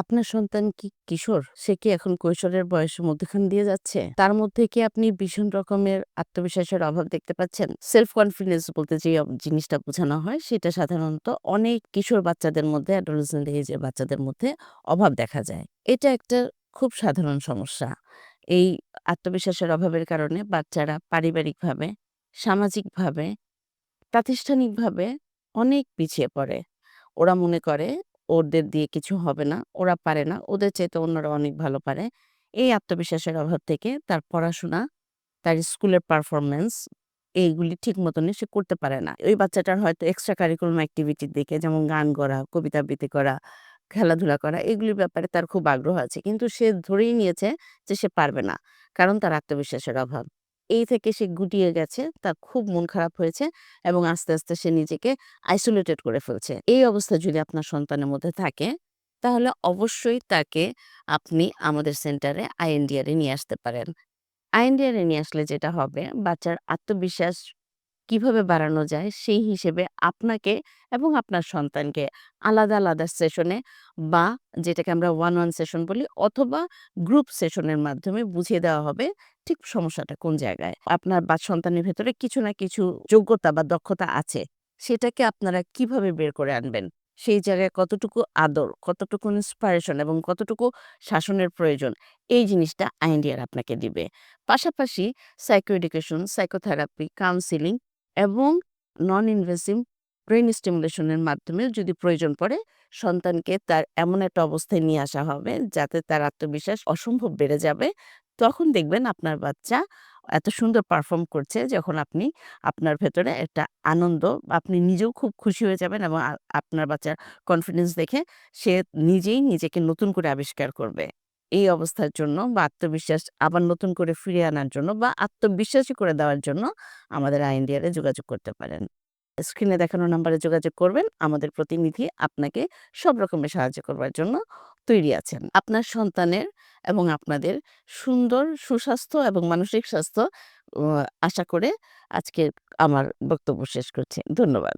আপনার সন্তান কি কিশোর? সে কি এখন কৈশোরের বয়সের মধ্যখান দিয়ে যাচ্ছে? তার মধ্যে কি আপনি ভীষণ রকমের আত্মবিশ্বাসের অভাব দেখতে পাচ্ছেন? সেলফ কনফিডেন্স বলতে যে জিনিসটা বোঝানো হয় সেটা সাধারণত অনেক কিশোর বাচ্চাদের মধ্যে অ্যাডোলেসেন্ট এজের বাচ্চাদের মধ্যে অভাব দেখা যায়। এটা একটা খুব সাধারণ সমস্যা। এই আত্মবিশ্বাসের অভাবের কারণে বাচ্চারা পারিবারিকভাবে, সামাজিকভাবে, প্রাতিষ্ঠানিকভাবে অনেক পিছিয়ে পড়ে। ওরা মনে করে ওদের দিয়ে কিছু হবে না, ওরা পারে না, ওদের চাইতে অন্যরা অনেক ভালো পারে। এই আত্মবিশ্বাসের অভাব থেকে তার পড়াশোনা, তার স্কুলের পারফরমেন্স এইগুলি ঠিক মতনই সে করতে পারে না। ওই বাচ্চাটার হয়তো এক্সট্রা কারিকুলাম অ্যাক্টিভিটির দিকে যেমন গান করা, কবিতা আবৃত্তি করা, খেলাধুলা করা এগুলির ব্যাপারে তার খুব আগ্রহ আছে। কিন্তু সে ধরেই নিয়েছে যে সে পারবে না। কারণ তার আত্মবিশ্বাসের অভাব। এই থেকে সে গুটিয়ে গেছে, তার খুব মন খারাপ হয়েছে এবং আস্তে, আস্তে সে নিজেকে আইসোলেটেড করে ফেলছে। এই অবস্থা যদি আপনার সন্তানের মধ্যে থাকে, তাহলে অবশ্যই তাকে আপনি আমাদের সেন্টারে আইএনডিআর নিয়ে আসতে পারেন। আইএনডিআর নিয়ে আসলে যেটা হবে, বাচ্চার আত্মবিশ্বাস কীভাবে বাড়ানো যায় সেই হিসেবে আপনাকে এবং আপনার সন্তানকে আলাদা, আলাদা সেশনে বা যেটাকে আমরা ওয়ান ওয়ান সেশন বলি অথবা গ্রুপ সেশনের মাধ্যমে বুঝিয়ে দেওয়া হবে ঠিক সমস্যাটা কোন জায়গায়। আপনার বা সন্তানের ভেতরে কিছু না কিছু যোগ্যতা বা দক্ষতা আছে। সেটাকে আপনারা কীভাবে বের করে আনবেন? সেই জায়গায় কতটুকু আদর, কতটুকু ইন্সপিরেশন এবং কতটুকু শাসনের প্রয়োজন এই জিনিসটা আইএনডিআর আপনাকে দিবে। পাশাপাশি সাইকো এডুকেশন, সাইকোথেরাপি, কাউন্সেলিং এবং নন ইনভেসিভ ব্রেইন স্টিমুলেশন এর মাধ্যমে যদি প্রয়োজন পড়ে, সন্তানকে তার এমন একটা অবস্থায় নিয়ে আসা হবে যাতে তার আত্মবিশ্বাস অসম্ভব বেড়ে যাবে। তখন দেখবেন আপনার বাচ্চা এত সুন্দর পারফর্ম করছে যখন আপনি আপনার ভেতরে একটা আনন্দ, আপনি নিজেও খুব খুশি হয়ে যাবেন এবং আপনার বাচ্চার কনফিডেন্স দেখে সে নিজেই নিজেকে নতুন করে আবিষ্কার করবে। এই অবস্থার জন্য বা আত্মবিশ্বাস আবার নতুন করে ফিরিয়ে আনার জন্য বা আত্মবিশ্বাসী করে দেওয়ার জন্য আমাদের আইএনডিআর এ যোগাযোগ করতে পারেন। স্ক্রিনে দেখানো নাম্বারে যোগাযোগ করবেন। আমাদের প্রতিনিধি আপনাকে সব রকমের সাহায্য করবার জন্য তৈরি আছেন। আপনার সন্তানের এবং আপনাদের সুন্দর, সুস্বাস্থ্য এবং মানসিক স্বাস্থ্য আশা করে আজকে আমার বক্তব্য শেষ করছি। ধন্যবাদ।